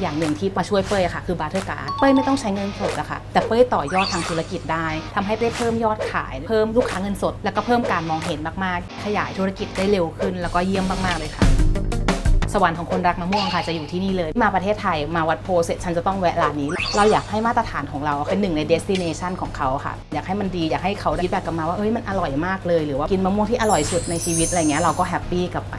อย่างหนึ่งที่มาช่วยเป้ยค่ะ คือบัตเทอร์การ์ดเป้ยไม่ต้องใช้เงินสดอะค่ะแต่เป้ยต่อยอดทางธุรกิจได้ทำให้ได้เพิ่มยอดขาย เพิ่มลูกค้าเงินสด แล้วก็เพิ่มการมองเห็นมากๆ ขยายธุรกิจได้เร็วขึ้น แล้วก็เยี่ยมมากๆเลยค่ะสวรรค์ของคนรักมะม่วงค่ะจะอยู่ที่นี่เลย มาประเทศไทยมาวัดโพเสร็จฉันจะต้องแวะร้านนี้ เราอยากให้มาตรฐานของเราเป็นหนึ่งในเดสติเนชันของเขาค่ะ อยากให้มันดีอยากให้เขาฟีดแบ็กกลับมาว่าเอ้ยมันอร่อยมากเลย หรือว่ากินมะม่วงที่อร่อยสุดในชีวิตอะไรเงี้ยเราก็แฮปปี้กลับไป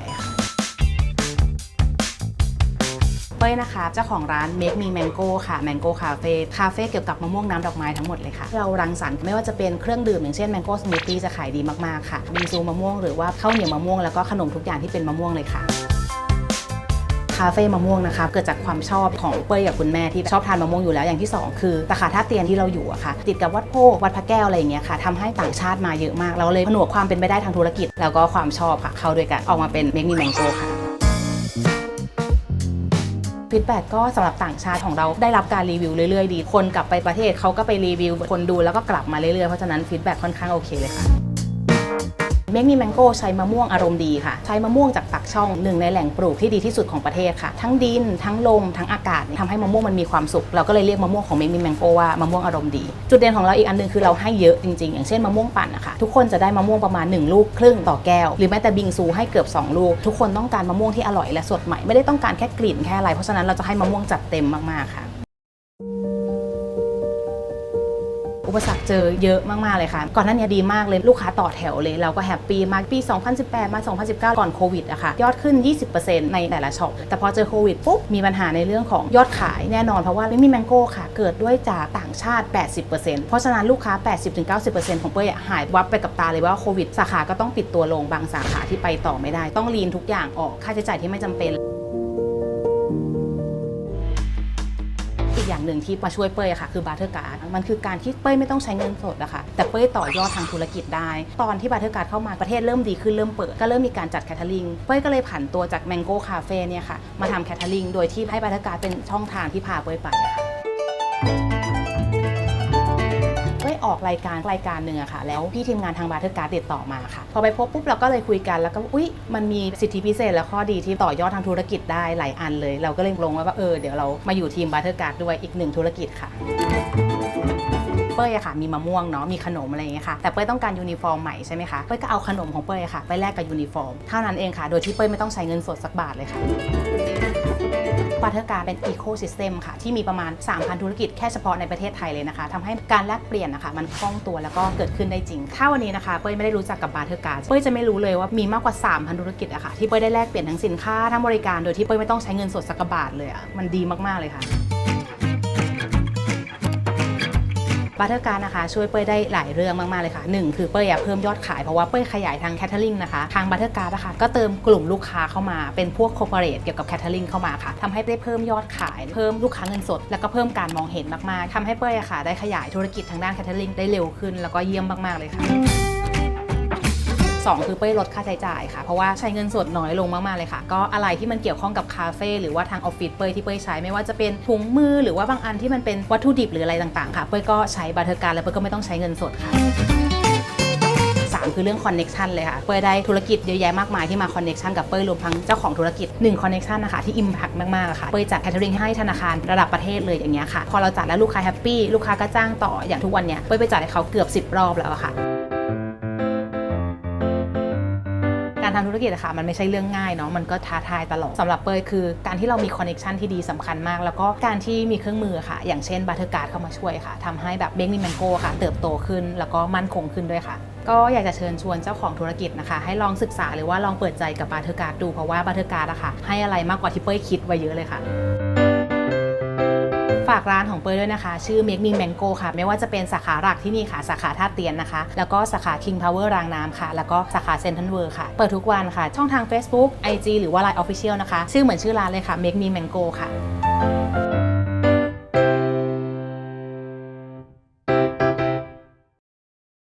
เป้ยนะคะ เจ้าของร้าน Make Me Mango ค่ะ Mango Cafe คาเฟ่เกี่ยวกับมะม่วงน้ำดอกไม้ทั้งหมดเลยค่ะ เรารังสรรค์ไม่ว่าจะเป็นเครื่องดื่มอย่างเช่น Mango Smoothie จะขายดีมากๆค่ะบิงซูมะม่วงหรือว่าข้าวเหนียวมะม่วงแล้วก็ขนมทุกอย่างที่เป็นมะม่วงเลยค่ะคาเฟ่มะม่วงนะคะเกิดจากความชอบของเป้ยกับคุณแม่ที่ชอบทานมะม่วงอยู่แล้วอย่างที่ 2 คือสาขาท่าเตียนที่เราอยู่อะค่ะ ติดกับวัดโพวัดพระแก้วอะไรอย่างเงี้ยค่ะทำให้ต่างชาติมาเยอะมาก เราเลยผนวกความเป็นไปได้ทางธุรกิจ แล้วก็ความชอบค่ะ เข้าด้วยกันออกมาเป็นเมก e ีแมงโกค่ะ ฟีดแบ็กก็สำหรับต่างชาติของเราได้รับการรีวิวเรื่อยๆ ดี คนกลับไปประเทศเขาก็ไปรีวิว คนดูแล้วก็กลับมาเรื่อยๆ เพราะฉะนั้นฟีดแบ็กค่อนข้างโอเคเลยค่ะ เมก e ีแมงโก้ใช้มะม่วงอารมณ์ดีค่ะ ใช้มะม่วงจากปากช่องหนึ่งในแหล่งปลูกที่ดีที่สุดของประเทศค่ะ ทั้งดิน ทั้งลม ทั้งอากาศทำให้มะม่วงมันมีความสุข เราก็เลยเรียกมะม่วงของเมก e ีแมงโก้ว่ามะม่วงอารมณ์ดี จุดเด่นของเราอีกอันหนึงคือเราให้เยอะจริงๆ อย่างเช่นมะม่วงปั่นนะคะทุกคนจะได้มะม่วงประมาณ 1 ลูกครึ่งต่อแก้ว หรือแม้แต่บิงซูให้เกือบ 2 ลูก ทุกคนต้องการมะม่วงที่อร่อยและสดใหม่ไม่ได้ต้องการแค่กลิ่นแค่อะไรเพราะฉะนั้นเราจะให้มะม่วงจัดเต็มมากๆค่ะ อุปสรรคเจอเยอะมาก ๆ เลยค่ะ ก่อนหน้านี้ดีมากเลยลูกค้าต่อแถวเลย เราก็แฮปปี้มากปี 2018 มา 2019 ก่อนโควิดอะค่ะ ยอดขึ้น 20%ในแต่ละช็อป แต่พอเจอโควิดปุ๊บ มีปัญหาในเรื่องของยอดขายแน่นอน เพราะว่าไม่มีแมงโก้ค่ะ เกิดด้วยจากต่างชาติ 80%เพราะฉะนั้นลูกค้า 80-90%ของเป้ยอะหายวับไปกับตาเลยว่าโควิดสาขาก็ต้องปิดตัวลงบางสาขาที่ไปต่อไม่ได้ ต้องลีนทุกอย่างออกค่าใช้จ่ายที่ไม่จำเป็น อย่างหนึ่งที่มาช่วยเป้ยอะค่ะ คือบัตเทอร์การ์ดมันคือการที่เป้ยไม่ต้องใช้เงินสดอะค่ะแต่เป้ยต่อยอดทางธุรกิจได้ ตอนที่บัตเทอร์การ์ดเข้ามาประเทศเริ่มดีขึ้นเริ่มเปิดก็เริ่มมีการจัดแคทเทอริงเป้ยก็เลยผันตัวจากแมงโก้คาเฟ่เนี่ยค่ะมาทำแคทเทอริงโดยที่ให้บัตเทอร์การ์ดเป็นช่องทางที่พาเป้ยไปะค่ะ ออกรายการรายการหนึ่งอะค่ะแล้วพี่ทีมงานทางบาร์เทอร์การ์ดติดต่อมาค่ะ พอไปพบปุ๊บเราก็เลยคุยกันแล้วก็อุ๊ยมันมีสิทธิพิเศษและข้อดีที่ต่อยอดทางธุรกิจได้หลายอันเลย เราก็เลยลงไว้ว่าเออเดี๋ยวเรามาอยู่ทีมบาร์เทอร์การ์ดด้วยอีกหนึ่งธุรกิจค่ะเป้ยอะค่ะมีมะม่วงเนาะมีขนมอะไรอย่างเงี้ยค่ะแต่เป้ยต้องการยูนิฟอร์มใหม่ใช่ไหมคะเป้ยก็เอาขนมของเป้ยค่ะไปแลกกับยูนิฟอร์มเท่านั้นเองค่ะ โดยที่เป้ยไม่ต้องใช้เงินสดสักบาทเลยค่ะาเทอร์การเป็นอีโคซิสเต็มค่ะ ที่มีประมาณ 3,000 ธุรกิจแค่เฉพาะในประเทศไทยเลยนะคะทำให้การแลกเปลี่ยนนะคะมันคล่องตัวแล้วก็เกิดขึ้นได้จริง ถ้าวันนี้นะคะเป้ยไม่ได้รู้จักกับบาเทอร์การเป้ยจะไม่รู้เลยว่ามีมากกว่า 3,000 ธุรกิจอะค่ะที่เป้ยได้แลกเปลี่ยนทั้งสินค้าทั้งบริการโดยที่เป้ยไม่ต้องใช้เงินสดสักบาทเลยอะมันดีมากๆเลยค่ะ บัตเตอร์การนะคะช่วยเป้ยได้หลายเรื่องมากๆเลยค่ะหนึ่งคือเป้ยอะเพิ่มยอดขายเพราะว่าเป้ยขยายทางแคทเทอริงนะคะทางบัตเตอร์การนะคะก็เติมกลุ่มลูกค้าเข้ามาเป็นพวกคอร์ปอเรทเกี่ยวกับแคทเทอริงเข้ามาค่ะทำให้ได้เพิ่มยอดขาย เพิ่มลูกค้าเงินสด แล้วก็เพิ่มการมองเห็นมากๆทำให้เป้ยอะค่ะได้ขยายธุรกิจทางด้านแคทเทอริงได้เร็วขึ้น แล้วก็เยี่ยมมากๆเลยค่ะ สองคือเป้ยลดค่าใช้จ่ายค่ะ เพราะว่าใช้เงินสดน้อยลงมากๆเลยค่ะ ก็อะไรที่มันเกี่ยวข้องกับคาเฟ่หรือว่าทางออฟฟิศเป้ยที่เป้ยใช้ไม่ว่าจะเป็นถุงมือหรือว่าบางอันที่มันเป็นวัตถุดิบหรืออะไรต่างๆค่ะ เป้ยก็ใช้บัตรการแล้วเป้ยก็ไม่ต้องใช้เงินสดค่ะสามคือเรื่องคอนเน็ชันเลยค่ะ เป้ยได้ธุรกิจเยอะแยะมากมายที่มาคอนเน็ชันกับเป้ยรวมทั้งเจ้าของธุรกิจ1คอนเน็ชันนะคะที่อิมแพคมากๆค่ะ เป้ยจัดแคทเทอริงให้ธนาคารระดับประเทศเลยอย่างเงี้ยค่ะ พอเราจัดแล้วลูกค้าแฮปปี้ ลูกค้าก็จ้างต่อ อย่างทุกวันเนี้ย เป้ยไปจัดให้เขาเกือบ 10 รอบแล้วค่ะ การทำธุรกิจอะค่ะมันไม่ใช่เรื่องง่ายเนาะมันก็ท้าทายตลอดสำหรับเปยคือ การที่เรามีคอนเน็ชันที่ดีสำคัญมาก แล้วก็การที่มีเครื่องมือค่ะ อย่างเช่นบัตเทอร์การ์ดเข้ามาช่วยค่ะทำให้แบบเบง g ี m แมงโก้ค่ะ เติบโตขึ้นแล้วก็มั่นคงขึ้นด้วยค่ะ ก็อยากจะเชิญชวนเจ้าของธุรกิจนะคะ ให้ลองศึกษาหรือว่าลองเปิดใจกับบัตเทอร์การ์ดดูเพราะว่าบัตเทอร์การ์ดอะค่ะให้อะไรมากกว่าที่เป้ยคิดไว้เยอะเลยค่ะ ฝากร้านของเป้ยด้วยนะคะ ชื่อ Make Me Mango ค่ะ ไม่ว่าจะเป็นสาขาหลักที่นี่ค่ะ สาขาท่าเตียนนะคะ แล้วก็สาขา King Power รางน้ำค่ะ แล้วก็สาขา Central World ค่ะ เปิดทุกวันค่ะ ช่องทาง Facebook IG หรือว่า Line Official นะคะ ชื่อเหมือนชื่อร้านเลยค่ะ Make Me Mango ค่ะ